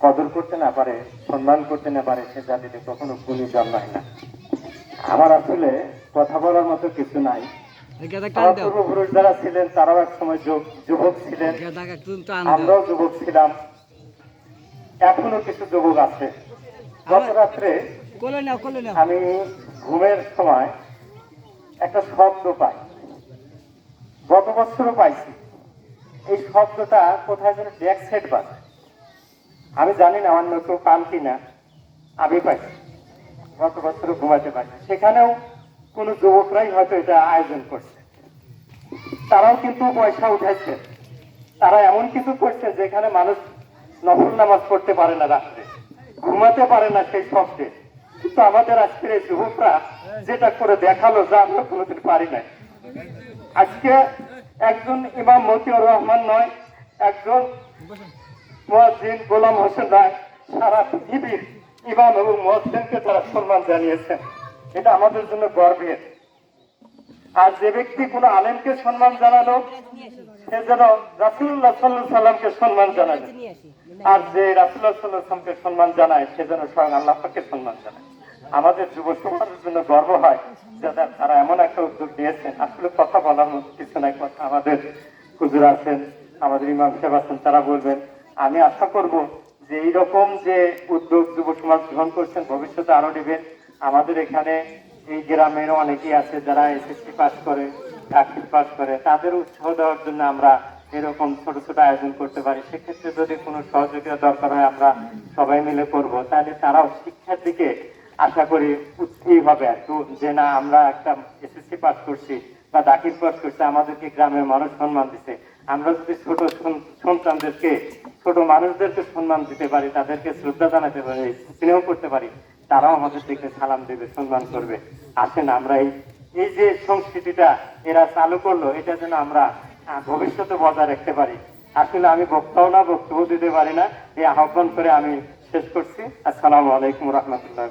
কদর করতে না পারে সম্মান করতে না পারে সে জাতিতে কখনো গুণী জন্মায় না। আমার আসলে কথা বলার মতো কিছু নাই। পূর্বপুরুষ যারা ছিলেন তারাও এক সময় যুবক ছিলেন। আমরাও যুবক ছিলাম। এখনও কিছু যুবক আছে। গত রাত্রে আমি ঘুমের সময় একটা শব্দ পাই। গত বছরও পাইছি। এই শব্দটা কোথায় যেন সাইড বাজে। আমি জানি না অন্য কেউ পান কিনা। আমি পাইছি গত বছর ঘুমাতে পারি সেখানেও কোনো যুবকরাই হয়তো এটা আয়োজন করছে। তারাও কিন্তু পয়সা উঠাইছে। তারা এমন কিছু করছে যেখানে মানুষ নফল নামাজ পড়তে পারে না রাত্রে। ঘুমাতে পারে না সেই শব্দে। কিন্তু আমাদের আজকের এই যুবকরা যেটা করে দেখাল, যা আমরা কোনোদিন পারি নাই। আজকে একজন ইমাম মতিউর রহমান নয়, একজন মুয়াজ্জিন গোলাম হোসেন রায় সারা পৃথিবীর ইমাম এবং মুয়াজ্জিনকে তারা সম্মান জানিয়েছেন। এটা আমাদের জন্য গর্বের। আর যে ব্যক্তি কোনো আলেমকে সম্মান জানালো, সে যেন রাসুল্লাহ সাল্লাহ সাল্লামকে সম্মান জানালো আর যে রাসুল্লাহ সাল্লাহ সাল্লামকে সম্মান জানায়, সে যেন স্বয়ং আল্লাহ পাককে সম্মান জানায়। আমাদের যুব সমাজের জন্য গর্ব হয় যে তারা- এমন একটা উদ্যোগ নিয়েছেন। আসলে কথা বলার মতো কিছু নাই, কথা আমাদের হুজুর আছেন, আমাদের ইমাম সাহেব আছেন, তারা বলবেন আমি আশা করব যে এইরকম যে উদ্যোগ যুব সমাজ গ্রহণ করছেন, ভবিষ্যতে আরও নেবেন। আমাদের এখানে এই গ্রামেরও অনেকেই আছে যারা এসএসসি পাস করে, চাকরি পাস করে। তাদের উৎসাহ দেওয়ার জন্য আমরা এরকম ছোট ছোট আয়োজন করতে পারি। সেক্ষেত্রে যদি কোনো সহযোগিতা দরকার হয়, আমরা সবাই মিলে করব। তাহলে তারাও শিক্ষার দিকে আশা করি উৎসাহী হবে একটু যে না, আমরা একটা এসএসসি পাস করছি বা দাখিল পাস করছি, আমাদেরকে গ্রামের মানুষ সম্মান দিচ্ছে আমরা যদি ছোট সন- সন্তানদেরকে ছোট মানুষদেরকে সম্মান দিতে পারি, তাদেরকে শ্রদ্ধা জানাতে পারি, স্নেহ করতে পারি, তারাও আমাদের দিকে সালাম দেবে, সম্মান করবে। আসেন আমরা এই এই যে সংস্কৃতিটা এরা চালু করল, এটা যেন আমরা ভবিষ্যতে বজায় রাখতে পারি। আসলে আমি বক্তাও না, বক্তব্য দিতে পারি না, এই আহ্বান করে আমি শেষ করছি। আসসালামু আলাইকুম রহমতুল্লাহ